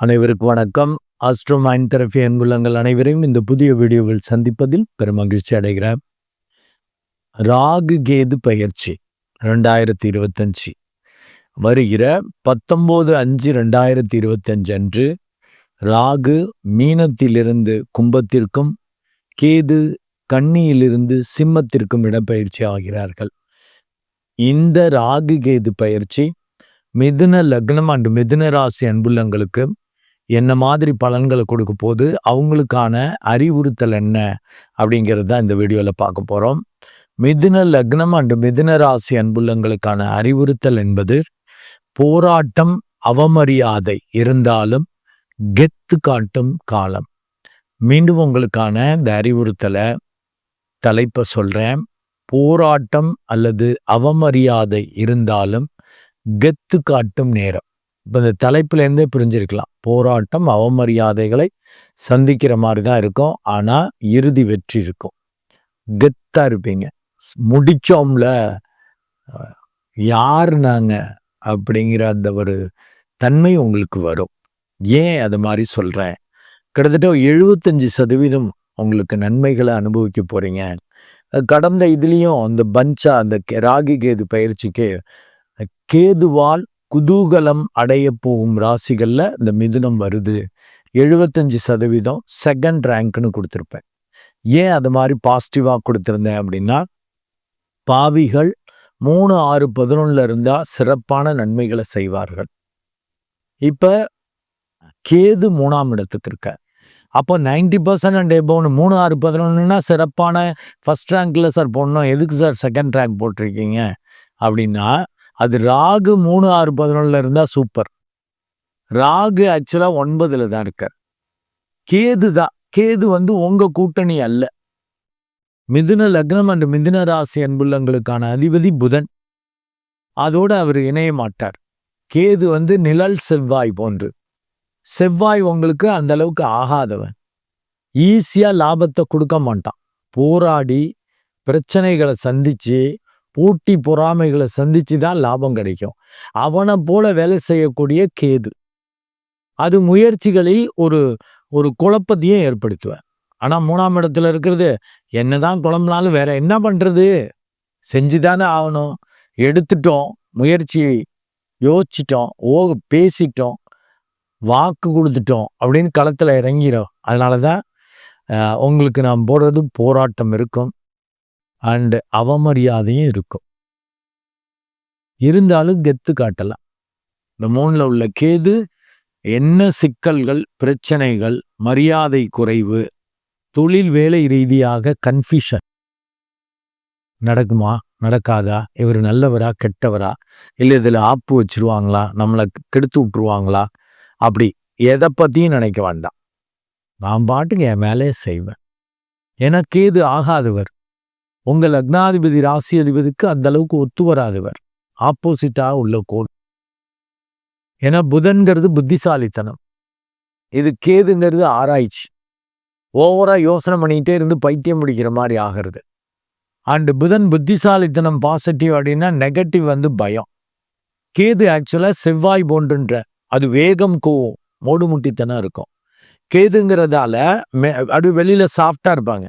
அனைவருக்கும் வணக்கம். Astro mind therapy அன்புள்ளங்கள் அனைவரையும் இந்த புதிய வீடியோவில் சந்திப்பதில் பெரும் மகிழ்ச்சி அடைகிறேன். ராகு கேது பயிற்சி ரெண்டாயிரத்தி இருபத்தஞ்சு. வருகிற பத்தொம்போது அஞ்சு ரெண்டாயிரத்தி இருபத்தஞ்சு அன்று ராகு மீனத்திலிருந்து கும்பத்திற்கும் கேது கன்னியிலிருந்து சிம்மத்திற்கும் இடப்பயிற்சி ஆகிறார்கள். இந்த ராகு கேது பயிற்சி மிதுன லக்னம் அண்டு மிதுன ராசி அன்புள்ளங்களுக்கு என்ன மாதிரி பலன்களை கொடுக்க போது அவங்களுக்கான அறிவுறுத்தல் என்ன அப்படிங்கிறது தான் இந்த வீடியோவில் பார்க்க போகிறோம் மிதுன லக்னம் அண்டு மிதுன ராசி அன்புள்ளங்களுக்கான அறிவுறுத்தல் என்பது போராட்டம் அவமரியாதை இருந்தாலும் கெத்து காட்டும் காலம். மீண்டும் உங்களுக்கான இந்த அறிவுறுத்தலை தலைப்பை சொல்கிறேன் போராட்டம் அல்லது அவமரியாதை இருந்தாலும் கெத்து காட்டும் நேரம். இப்போ இந்த தலைப்புலேருந்தே பிரிஞ்சிருக்கலாம். போராட்டம் அவமரியாதைகளை சந்திக்கிற மாதிரி தான் இருக்கும். ஆனால் இறுதி வெற்றி இருக்கும். கெத்தாக இருப்பீங்க. முடித்தோம்ல யார் நாங்கள் அப்படிங்கிற அந்த ஒரு தன்மை உங்களுக்கு வரும். ஏன் அது மாதிரி சொல்கிறேன் கிட்டத்தட்ட எழுபத்தஞ்சி சதவீதம் உங்களுக்கு நன்மைகளை அனுபவிக்க போகிறீங்க கடந்த இதுலேயும் அந்த பஞ்சா அந்த ராகி கேது பயிற்சிக்கு கேதுவால் குதூகலம் அடைய போகும் ராசிகளில் இந்த மிதுனம் வருது. எழுபத்தஞ்சு சதவீதம் செகண்ட் ரேங்க்னு கொடுத்துருப்பேன். ஏன் அது மாதிரி பாசிட்டிவாக கொடுத்துருந்தேன் அப்படின்னா பாவிகள் மூணு ஆறு பதினொன்றில் இருந்தால் சிறப்பான நன்மைகளை செய்வார்கள். இப்போ கேது மூணாம் இடத்துக்கு இருக்க. அப்போ நைன்டி பர்சன்ட் அண்ட் எபோன்னு மூணு ஆறு பதினொன்றுனா சிறப்பான ஃபஸ்ட் ரேங்க்கில் சார் போடணும். எதுக்கு சார் செகண்ட் ரேங்க் போட்டிருக்கீங்க? அப்படின்னா அது ராகு மூணு ஆறு பதினொன்றில் இருந்தால் சூப்பர் ராகு ஆக்சுவலாக ஒன்பதில் தான் இருக்கார். கேது தான். கேது வந்து உங்கள் கூட்டணி அல்ல. மிதுன லக்னம் அண்ட் மிதுன ராசி அன்புள்ளங்களுக்கான அதிபதி புதன். அதோடு அவர் இணைய மாட்டார். கேது வந்து நிழல் செவ்வாய் போன்று. செவ்வாய் உங்களுக்கு அந்த அளவுக்கு ஆகாதவன். ஈஸியாக லாபத்தை கொடுக்க மாட்டான். போராடி பிரச்சனைகளை சந்தித்து போட்டி பொறாமைகளை சந்திச்சு தான் லாபம் கிடைக்கும். அவனை போல வேலை செய்யக்கூடிய கேது. அது முயற்சிகளில் ஒரு ஒரு குழப்பத்தையும் ஏற்படுத்துவேன் ஆனால் மூணாம் இடத்துல இருக்கிறது என்னதான் குழம்புனாலும் வேற என்ன பண்ணுறது செஞ்சு தானே ஆகணும். எடுத்துட்டோம் முயற்சி யோசிச்சிட்டோம் ஓக பேசிட்டோம் வாக்கு கொடுத்துட்டோம் அப்படின்னு களத்தில் இறங்கிடும் அதனால தான் உங்களுக்கு நான் போடுறது போராட்டம் இருக்கும். அண்டு அவமரியாதையும் இருக்கும். இருந்தாலும் கெத்து காட்டலாம். இந்த மூணில் உள்ள கேது என்ன சிக்கல்கள் பிரச்சனைகள் மரியாதை குறைவு தொழில் வேலை ரீதியாக கன்ஃபியூஷன் நடக்குமா நடக்காதா இவர் நல்லவரா கெட்டவரா இல்லை இதில் ஆப்பு வச்சிருவாங்களா நம்மளை கெடுத்து விட்ருவாங்களா அப்படி எதை பற்றியும் நினைக்க வேண்டாம். நான் பாட்டுக்கு என் மேலே செய்வேன். ஏன்னா கேது ஆகாதவர். உங்கள் லக்னாதிபதி ராசி அதிபதிக்கு அந்த அளவுக்கு ஒத்து வராதவர் ஆப்போசிட்டாக உள்ள கோள். ஏன்னா புதன்கிறது புத்திசாலித்தனம். இது கேதுங்கிறது ஆராய்ச்சி. ஓவரா யோசனை பண்ணிக்கிட்டே இருந்து பைத்தியம் முடிக்கிற மாதிரி ஆகிறது. அண்டு புதன் புத்திசாலித்தனம் பாசிட்டிவ் அப்படின்னா நெகட்டிவ் வந்து பயம். கேது ஆக்சுவலாக செவ்வாய் போன்றுன்ற அது வேகம் கோவம் மோடுமுட்டித்தனம் இருக்கும். கேதுங்கிறதால அப்படி வெளியில் சாஃப்டாக இருப்பாங்க.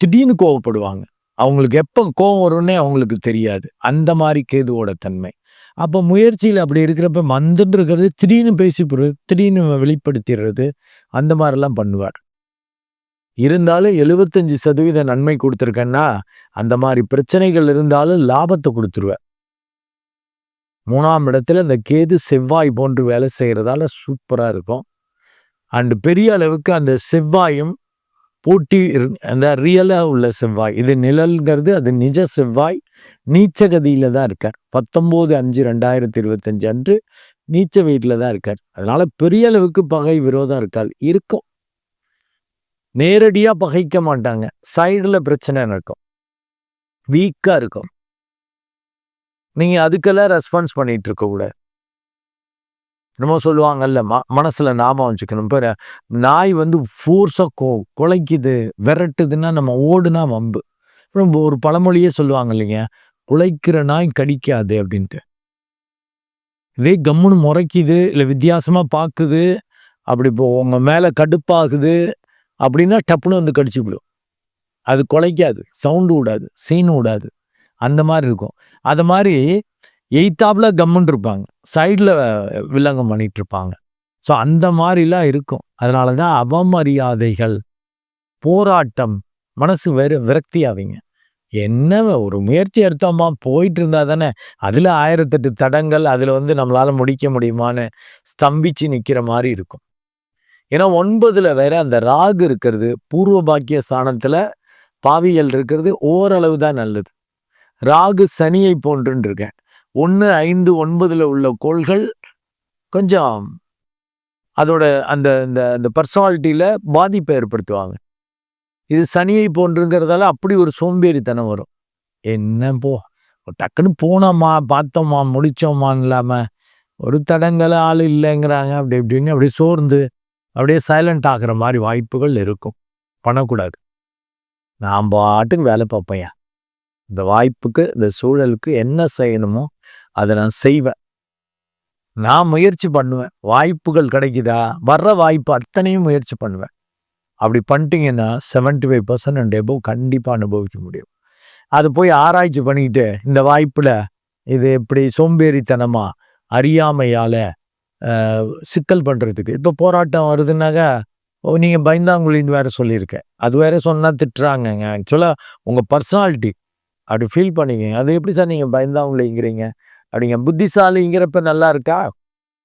திடீர்னு கோவப்படுவாங்க. அவங்களுக்கு எப்போ கோவம் வரும்னே அவங்களுக்கு தெரியாது. அந்த மாதிரி கேதுவோட தன்மை. அப்போ முயற்சியில் அப்படி இருக்கிறப்ப மந்துன்னு இருக்கிறது திடீர்னு பேசி திடீர்னு வெளிப்படுத்திடுறது அந்த மாதிரிலாம் பண்ணுவார். இருந்தாலும் எழுபத்தஞ்சு சதவீத நன்மை கொடுத்துருக்கேன்னா அந்த மாதிரி பிரச்சனைகள் இருந்தாலும் லாபத்தை கொடுத்துருவேன் மூணாம் இடத்துல அந்த கேது செவ்வாய் போன்று வேலை செய்கிறதால சூப்பராக இருக்கும். அண்டு பெரிய அளவுக்கு அந்த செவ்வாயும் போட்டி அந்த ரியலாக உள்ள செவ்வாய். இது நிழல்ங்கிறது அது நிஜ செவ்வாய். நீச்சகதியில் தான் இருக்கார். பத்தொம்போது அஞ்சு ரெண்டாயிரத்தி இருபத்தஞ்சு அன்று நீச்ச வீட்டில் தான் இருக்கார். அதனால பெரிய அளவுக்கு பகை விரோதம் இருக்கால் இருக்கும். நேரடியாக பகைக்க மாட்டாங்க. சைடில் பிரச்சனை இருக்கும் வீக்காக இருக்கும். நீங்கள் அதுக்கெல்லாம் ரெஸ்பான்ஸ் பண்ணிகிட்டு இருக்க என்னமோ நம்ம சொல்லுவாங்கல்ல ம மனசில் ஞாபகம் வச்சுக்கணும். இப்போ நாய் வந்து ஃபோர்ஸாக கோ குலைக்குது விரட்டுதுன்னா நம்ம ஓடுனா வம்பு. அப்புறம் ஒரு பழமொழியே சொல்லுவாங்க இல்லைங்க குலைக்கிற நாய் கடிக்காது அப்படின்ட்டு. இதே கம்முன்னு முறைக்குது இல்லை வித்தியாசமாக பார்க்குது அப்படி இப்போ உங்கள் மேலே கடுப்பாகுது அப்படின்னா டப்புன்னு வந்து கடிச்சு விடும். அது குலைக்காது சவுண்டு விடாது சீன் விடாது. அந்த மாதிரி இருக்கும். அது மாதிரி எய்த்தாப்பில் கம்முன்னு இருப்பாங்க சைடில் வில்லங்கம் பண்ணிட்டு இருப்பாங்க ஸோ அந்த மாதிரிலாம் இருக்கும். அதனால தான் அவமரியாதைகள் போராட்டம் மனசு வெறு விரக்தி ஆவீங்க என்ன ஒரு முயற்சி எடுத்தோமா போயிட்டு இருந்தா தானே. அதில் ஆயிரத்தெட்டு தடங்கள் அதில் வந்து நம்மளால் முடிக்க முடியுமான்னு ஸ்தம்பிச்சு நிற்கிற மாதிரி இருக்கும். ஏன்னா ஒன்பதில் வேற அந்த ராகு இருக்கிறது பூர்வ பாக்கிய சாணத்தில் பாவியல் இருக்கிறது ஓரளவு தான் நல்லது. ராகு சனியை போன்றுன்னு இருக்கேன் ஒன்று ஐந்து ஒன்பதில் உள்ள கோள்கள் கொஞ்சம் அதோட அந்த இந்த இந்த பர்சனாலிட்டியில் பாதிப்பை ஏற்படுத்துவாங்க. இது சனியை போன்றுங்கிறதால அப்படி ஒரு சோம்பேறித்தனம் வரும். என்ன போ டக்குன்னு போனோமா பார்த்தோமா முடிச்சோமான்னு இல்லாமல் ஒரு தடங்களை ஆள் இல்லைங்கிறாங்க. அப்படி இப்படின்னு அப்படியே சோர்ந்து அப்படியே சைலண்ட் ஆகிற மாதிரி வாய்ப்புகள் இருக்கும். பண்ணக்கூடாது. நான் பாட்டுக்கு வேலை பார்ப்பேன். இந்த வாய்ப்புக்கு இந்த சூழலுக்கு என்ன செய்யணுமோ அதை நான் செய்வேன். நான் முயற்சி பண்ணுவேன். வாய்ப்புகள் கிடைக்குதா? வர்ற வாய்ப்பு அத்தனையும் முயற்சி பண்ணுவேன். அப்படி பண்ணிட்டீங்கன்னா seventy five percent and above கண்டிப்பாக அனுபவிக்க முடியும். அது போய் ஆராய்ச்சி பண்ணிக்கிட்டு இந்த வாய்ப்பில் இது எப்படி சோம்பேறித்தனமாக அறியாமையால் சிக்கல் பண்ணுறதுக்கு இப்போ போராட்டம் வருதுன்னாக்கா ஓ நீங்கள் பயந்தாங்குழின்னு வேறு சொல்லியிருக்கேன். அது வேறு சொன்னால் திட்டுறாங்கங்க. ஆக்சுவலாக உங்கள் பர்சனாலிட்டி அப்படி ஃபீல் பண்ணிக்கங்க. அது எப்படி சார் நீங்கள் பயந்தாங்குழிங்கிறீங்க? அப்படிங்க. புத்திசாலிங்கிறப்ப நல்லா இருக்கா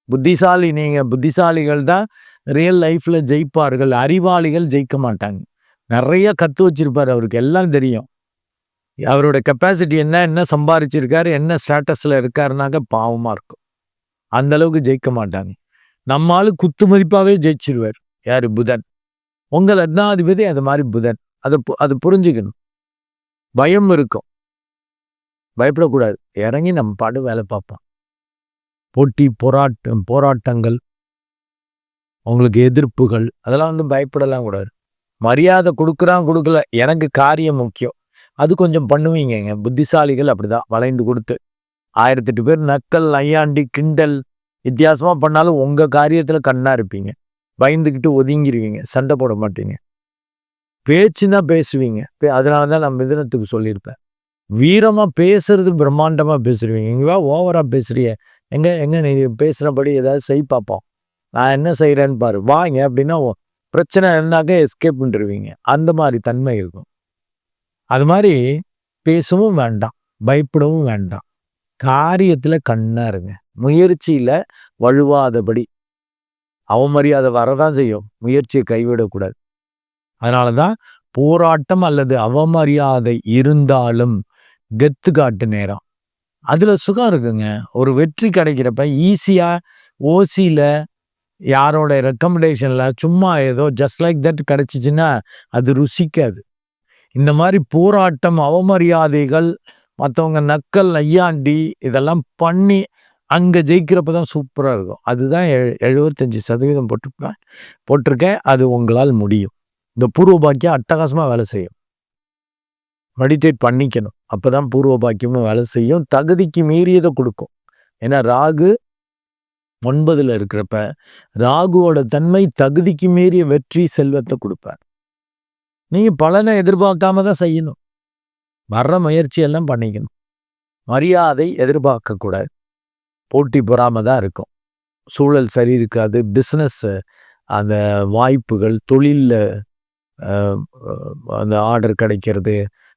புத்திசாலி நீங்கள் புத்திசாலிகள் தான் ரியல் லைஃப்பில் ஜெயிப்பார்கள். அறிவாளிகள் ஜெயிக்க மாட்டாங்க. நிறைய கற்று வச்சிருப்பார் அவருக்கு. எல்லாம் தெரியும். அவரோட கெப்பாசிட்டி என்ன என்ன சம்பாரிச்சிருக்காரு என்ன ஸ்டேட்டஸில் இருக்காருனாக்க பாவமாக இருக்கும். அந்தளவுக்கு ஜெயிக்க மாட்டாங்க. நம்மால் குத்து மதிப்பாகவே ஜெயிச்சிருவார். யார்? புதன். உங்கள் லக்னாதிபதி அது மாதிரி புதன். அதை அது புரிஞ்சுக்கணும். பயம் இருக்கும். பயப்படக்கூடாது. இறங்கி நம்ம பாடு வேலை பார்ப்போம். போட்டி போராட்டம் போராட்டங்கள் உங்களுக்கு எதிர்ப்புகள் அதெல்லாம் வந்து பயப்படலாம் கூடாது. மரியாதை கொடுக்குறான் கொடுக்கல. எனக்கு காரியம் முக்கியம். அது கொஞ்சம் பண்ணுவீங்க புத்திசாலிகள் அப்படிதான். வளைந்து கொடுத்து. ஆயிரத்தெட்டு பேர் நக்கல் நையாண்டி கிண்டல் வித்தியாசமாக பண்ணாலும் உங்கள் காரியத்தில் கண்ணாக இருப்பீங்க. பயந்துக்கிட்டு ஒதுங்கிருவீங்க. சண்டை போட மாட்டீங்க. பேச்சுன்னா பேசுவீங்க. அதனால தான் நான் மிதனத்துக்கு சொல்லியிருப்பேன். வீரமாக பேசுறது பிரம்மாண்டமாக பேசுறீங்க. எங்கேயா ஓவராக பேசுறிய எங்கே எங்கே நீ பேசுகிறபடி ஏதாவது செய் பார்ப்போம் நான் என்ன செய்கிறேன்னு பாரு. வாங்க அப்படின்னா பிரச்சனை என்னாக்க எஸ்கேப் பண்ணிருவீங்க அந்த மாதிரி தன்மை இருக்கும். அது மாதிரி பேசவும் வேண்டாம். பயப்படவும் வேண்டாம். காரியத்தில் கண்ணாக இருங்க. முயற்சியில் வழுவாதபடி அவமரியாதை வரதான் செய்யும். முயற்சியை கைவிடக்கூடாது. அதனால தான் போராட்டம் அல்லது அவமரியாதை இருந்தாலும் கெத்து காட்டு நேரம். அதில் சுகம் இருக்குங்க. ஒரு வெற்றி கிடைக்கிறப்ப ஈஸியாக ஓசியில் யாரோட ரெக்கமெண்டேஷனில் சும்மா ஏதோ ஜஸ்ட் லைக் தட் கிடச்சிச்சின்னா அது ருசிக்காது. இந்த மாதிரி போராட்டம் அவமரியாதைகள் மற்றவங்க நக்கல் ஐயாண்டி இதெல்லாம் பண்ணி அங்கே ஜெயிக்கிறப்ப தான் சூப்பராக இருக்கும். அதுதான் எ எழுபத்தஞ்சி சதவீதம் போட்டிருப்பேன் போட்டிருக்கேன். அது உங்களால் முடியும். இந்த பூர்வ பாக்கியம் அட்டகாசமாக வேலை செய்யும். மெடிடேட் பண்ணிக்கணும். அப்போ தான் பூர்வ பாக்கியமும் வேலை செய்யும். தகுதிக்கு மீறியதை கொடுக்கும். ஏன்னா ராகு ஒன்பதில் இருக்கிறப்ப ராகுவோட தன்மை தகுதிக்கு மீறிய வெற்றி செல்வத்தை கொடுப்பார். நீங்கள் பலனை எதிர்பார்க்காம தான் செய்யணும். வர்ற முயற்சியெல்லாம் பண்ணிக்கணும். மரியாதை எதிர்பார்க்கக்கூடாது போட்டி பொறாமல் தான் இருக்கும். சூழல் சரி இருக்காது. பிஸ்னஸ்ஸு அந்த வாய்ப்புகள் தொழிலில் அந்த ஆர்டர் கிடைக்கிறது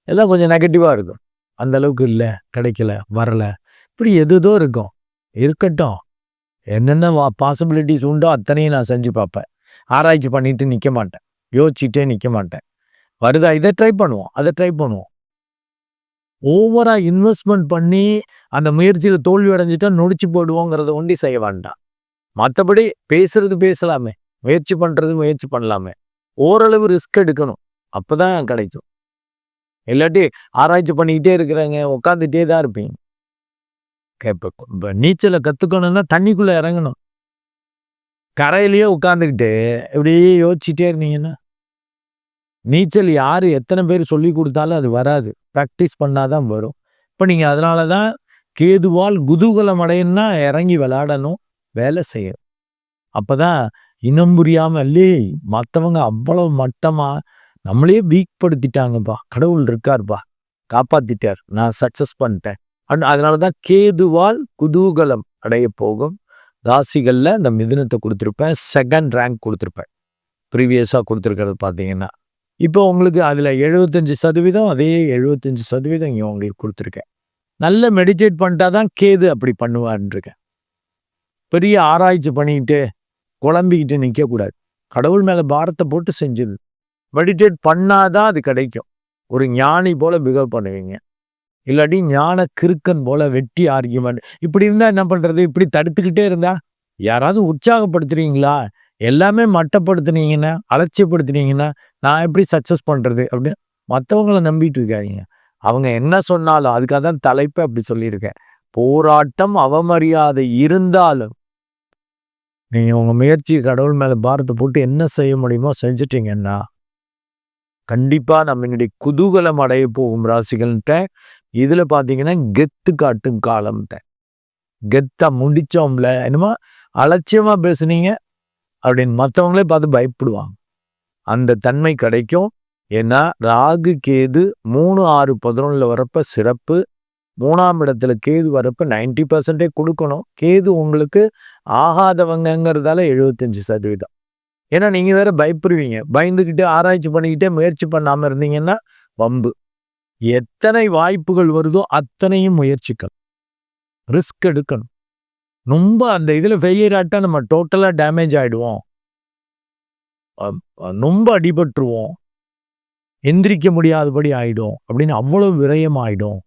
எல்லாம் கொஞ்சம் நெகட்டிவாக இருக்கும். அந்த அளவுக்கு இல்லை கிடைக்கல வரலை. இப்படி எதுதோ இருக்கும். இருக்கட்டும். என்னென்ன வா பாசிபிலிட்டிஸ் உண்டோ அத்தனையும் நான் செஞ்சு பார்ப்பேன். ஆராய்ச்சி பண்ணிட்டு நிற்க மாட்டேன். யோசிச்சுட்டே நிற்க மாட்டேன். வருதா? இதை ட்ரை பண்ணுவோம். அதை ட்ரை பண்ணுவோம். ஓவராக இன்வெஸ்ட்மெண்ட் பண்ணி அந்த முயற்சியில் தோல்வி அடைஞ்சிட்டா நொடிச்சு போடுவோங்கிறத ஒண்டி செய்ய வேண்டாம். மற்றபடி பேசுறது பேசலாமே. முயற்சி பண்ணுறது முயற்சி பண்ணலாமே. ஓரளவு ரிஸ்க் எடுக்கணும். அப்போ தான் கிடைக்கும். இல்லாட்டி ஆராய்ச்சி பண்ணிக்கிட்டே இருக்கிறாங்க உட்காந்துட்டே தான் இருப்பீங்க. இப்போ நீச்சலை கற்றுக்கணும்னா தண்ணிக்குள்ளே இறங்கணும். கரையிலேயே உட்காந்துக்கிட்டு இப்படியே யோசிச்சுட்டே இருந்தீங்கன்னா நீச்சல் யார் எத்தனை பேர் சொல்லி கொடுத்தாலும் அது வராது. ப்ராக்டிஸ் பண்ணாதான் வரும். இப்போ நீங்கள் அதனால தான் கேதுவால் குதூகலம் அடையணும்னா இறங்கி விளாடணும் வேலை செய்யணும். அப்பதான் இனம் புரியாமல் இல்லையே மற்றவங்க அவ்வளோ மட்டமாக நம்மளே வீக் படுத்திட்டாங்கப்பா கடவுள் இருக்கார்ப்பா. காப்பாத்திட்டார். நான் சக்சஸ் பண்ணிட்டேன். அதனால தான் கேதுவால் குதூகலம் அடைய போகும். ராசிகளில் இந்த மிதுனத்தை கொடுத்துருப்பேன். செகண்ட் ரேங்க் கொடுத்துருப்பேன். ப்ரீவியஸாக கொடுத்துருக்கிறது பார்த்தீங்கன்னா. இப்போ உங்களுக்கு அதில் எழுபத்தஞ்சி சதவீதம் அதே எழுபத்தஞ்சி சதவீதம் இங்கே உங்களுக்கு கொடுத்துருக்கேன். நல்ல மெடிடேட் பண்ணிட்டா தான் கேது அப்படி பண்ணுவார்ன்றிருக்கேன். பெரிய ஆராய்ச்சி பண்ணிக்கிட்டு குழம்பிக்கிட்டு நிற்கக்கூடாது கடவுள் மேலே பாரத்தை போட்டு செஞ்சது மெடிடேட் பண்ணாதான் அது கிடைக்கும். ஒரு ஞானி போல பிகவ் பண்ணுவீங்க. இல்லாட்டி ஞான கிறுக்கன் போல வெட்டி ஆர்கியூமெண்ட் இப்படி இருந்தால் என்ன பண்ணுறது இப்படி தடுத்துக்கிட்டே இருந்தா யாராவது உற்சாகப்படுத்துறீங்களா? எல்லாமே மட்டப்படுத்துனீங்கன்னா அலட்சியப்படுத்துனீங்கன்னா நான் எப்படி சக்ஸஸ் பண்ணுறது அப்படின்னு மற்றவங்களை நம்பிட்டு இருக்காதிங்க. அவங்க என்ன சொன்னாலும் அதுக்காக தான் தலைப்பை அப்படி சொல்லியிருக்கேன். போராட்டம் அவமரியாதை இருந்தாலும் நீங்கள் உங்கள் முயற்சி கடவுள் மேலே பாரத்தை போட்டு என்ன செய்ய முடியுமோ செஞ்சிட்டிங்கன்னா கண்டிப்பா நம்மளுடைய குதூகலம் அடைய போகும் ராசிகள்கிட்ட இதில் பார்த்தீங்கன்னா கெத்து காட்டும் காலம்ட்ட. கெத்தாக முடித்தோம்ல என்னமோ அலட்சியமாக பேசுனீங்க? அப்படின்னு மற்றவங்களே பார்த்து பயப்படுவாங்க. அந்த தன்மை கிடைக்கும். ஏன்னா ராகு கேது மூணு ஆறு பதினொன்றில் வரப்ப சிறப்பு. மூணாம் இடத்துல கேது வரப்ப நைன்டி பர்சன்டே கொடுக்கணும். கேது உங்களுக்கு ஆகாதவங்கங்கிறதால எழுபத்தஞ்சு சதவீதம். ஏன்னா நீங்கள் வேற பயப்படுவீங்க. பயந்துக்கிட்டு ஆராய்ச்சி பண்ணிக்கிட்டே முயற்சி பண்ணாமல் இருந்தீங்கன்னா வம்பு. எத்தனை வாய்ப்புகள் வருதோ அத்தனையும் முயற்சிக்கணும். ரிஸ்க் எடுக்கணும். ரொம்ப அந்த இதில் ஃபெயிலியர் ஆட்டா நம்ம டோட்டலாக டேமேஜ் ஆகிடுவோம் ரொம்ப அடிபட்டுருவோம். எந்திரிக்க முடியாதபடி ஆகிடும் அப்படின்னு அவ்வளோ விரயம் ஆகிடும்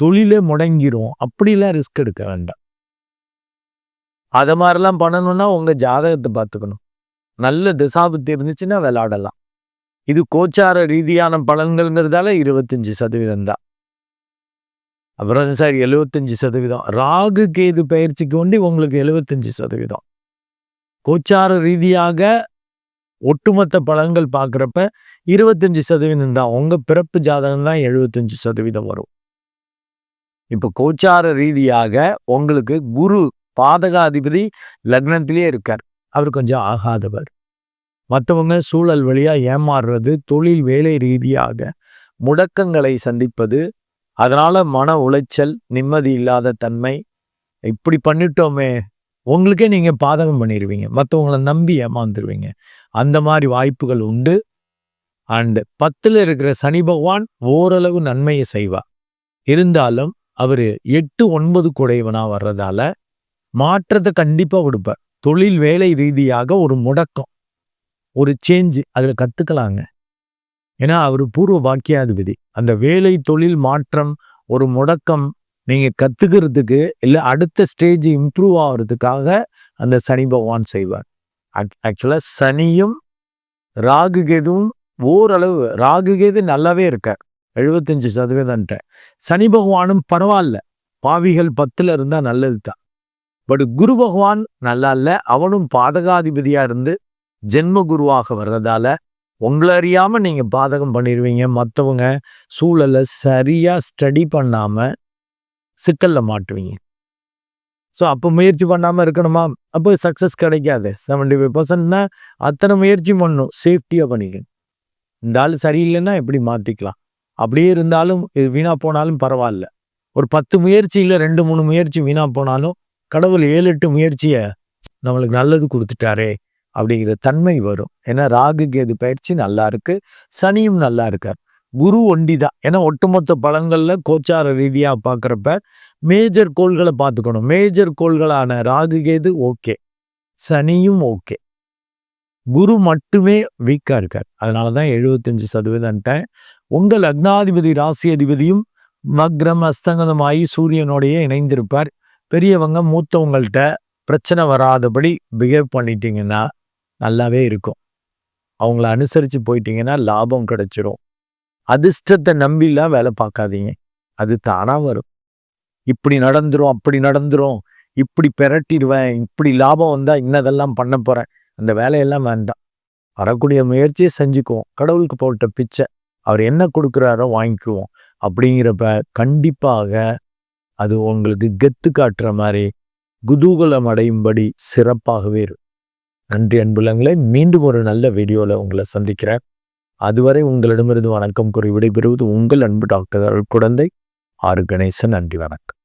தொழிலே முடங்கிடும் அப்படிலாம் ரிஸ்க் எடுக்க வேண்டாம். அதை மாதிரிலாம் பண்ணணும்னா உங்கள் ஜாதகத்தை பார்த்துக்கணும். நல்ல திசாபுத்தி இருந்துச்சுன்னா விளாடலாம். இது கோச்சார ரீதியான பலன்கள்ங்கிறதால இருபத்தஞ்சு சதவீதம் தான். அப்புறம் சார் எழுபத்தஞ்சு சதவீதம். ராகு கேது பயிற்சிக்கு ஒண்டி உங்களுக்கு எழுபத்தஞ்சி சதவீதம். கோச்சார ரீதியாக ஒட்டுமொத்த பலன்கள் பார்க்குறப்ப இருபத்தஞ்சி சதவீதம் தான். உங்கள் பிறப்பு ஜாதகம் தான் எழுபத்தஞ்சு சதவீதம் வரும். இப்போ கோச்சார ரீதியாக உங்களுக்கு குரு பாதகாதிபதி லக்னத்திலேயே இருக்கார். அவர் கொஞ்சம் ஆகாதவர். மற்றவங்க சூழல் வழியாக ஏமாறுறது தொழில் வேலை ரீதியாக முடக்கங்களை சந்திப்பது அதனால் மன உளைச்சல் நிம்மதி இல்லாத தன்மை. இப்படி பண்ணிட்டோமே உங்களுக்கே நீங்கள் பாதகம் பண்ணிடுவீங்க மற்றவங்களை நம்பி ஏமாந்துருவீங்க. அந்த மாதிரி வாய்ப்புகள் உண்டு. அண்டு பத்தில் இருக்கிற சனி பகவான் ஓரளவு நன்மையை செய்வார் இருந்தாலும் அவர் எட்டு ஒன்பது குடையவனாக வர்றதால மாற்றத்தை கண்டிப்பாக கொடுப்பார் தொழில் வேலை ரீதியாக ஒரு முடக்கம் ஒரு சேஞ்சு அதில் கற்றுக்கலாங்க ஏன்னா அவர் பூர்வ பாக்கியாதிபதி. அந்த வேலை தொழில் மாற்றம் ஒரு முடக்கம் நீங்கள் கற்றுக்கிறதுக்கு இல்லை அடுத்த ஸ்டேஜ் இம்ப்ரூவ் ஆகிறதுக்காக அந்த சனி பகவான் செய்வார். ஆக்சுவலாக சனியும் ராகு கேதுவும் ஓரளவு ராகு கேது நல்லாவே இருக்கார். எழுபத்தஞ்சு சதவீதம்ட்ட சனி பகவானும் பரவாயில்ல. பாவிகள் பத்தில் இருந்தால் நல்லது தான் பட் குரு பகவான் நல்லா இல்லை. அவனும் பாதகாதிபதியாக இருந்து ஜென்ம குருவாக வர்றதால உங்களை அறியாமல் நீங்கள் பாதகம் பண்ணிடுவீங்க மற்றவங்க சூழலை சரியாக ஸ்டடி பண்ணாமல் சிக்கலில் மாட்டுவீங்க. ஸோ அப்போ முயற்சி பண்ணாமல் இருக்கணுமா? அப்போ சக்ஸஸ் கிடைக்காது. செவன்டி ஃபைவ் பர்சன்ட்னா அத்தனை முயற்சி பண்ணணும் சேஃப்டியாக பண்ணிக்கணும். இந்த ஆள் சரியில்லைன்னா எப்படி மாற்றிக்கலாம் அப்படியே இருந்தாலும் இது வீணாக போனாலும் பரவாயில்ல. ஒரு பத்து முயற்சியில் ரெண்டு மூணு முயற்சி வீணாக போனாலும் கடவுள் ஏழு எட்டு முயற்சியை நம்மளுக்கு நல்லது கொடுத்துட்டாரே அப்படிங்கிற தன்மை வரும். ஏன்னா ராகு கேது பயிற்சி நல்லா இருக்கு. சனியும் நல்லா இருக்கார். குரு ஒண்டி தான் ஏன்னா ஒட்டுமொத்த பலன்கள்ல கோச்சார ரீதியா பாக்குறப்ப மேஜர் கோள்களை பார்த்துக்கணும் மேஜர் கோள்களான ராகு கேது ஓகே. சனியும் ஓகே. குரு மட்டுமே வீக்கா இருக்கார். அதனாலதான் எழுபத்தஞ்சு சதவீதம்ட்டேன் உங்கள் அக்னாதிபதி ராசி அதிபதியும் மக்ரம் அஸ்தங்கதமாகி சூரியனோடையே இணைந்திருப்பார். பெரியவங்க மூத்தவங்கள்ட்ட பிரச்சனை வராதபடி பிஹேவ் பண்ணிட்டீங்கன்னா நல்லாவே இருக்கும். அவங்கள அனுசரித்து போயிட்டீங்கன்னா லாபம் கிடைச்சிரும். அதிர்ஷ்டத்தை நம்பிலாம் வேலை பார்க்காதீங்க. அது தானாக வரும். இப்படி நடந்துரும் அப்படி நடந்துரும் இப்படி பெரட்டிடுவேன் இப்படி லாபம் வந்தால் இன்னதெல்லாம் பண்ண போகிறேன் அந்த வேலையெல்லாம் வேண்டாம். வரக்கூடிய முயற்சியை செஞ்சுக்குவோம். கடவுளுக்கு போட்ட பிச்சை. அவர் என்ன கொடுக்குறாரோ வாங்கிக்குவோம். அப்படிங்கிறப்ப கண்டிப்பாக அது உங்களுக்கு கெத்து காட்டுற மாதிரி குதூகலம் அடையும்படி சிறப்பாகவே இருக்கும். நன்றி அன்புலங்களை மீண்டும் ஒரு நல்ல வீடியோவில் உங்களை சந்திக்கிறேன். அதுவரை உங்களிடமிருந்து வணக்கம் கூறி விடைபெறுவது உங்கள் அன்பு டாக்டர் குழந்தை ஆறு கணேசன் நன்றி வணக்கம்.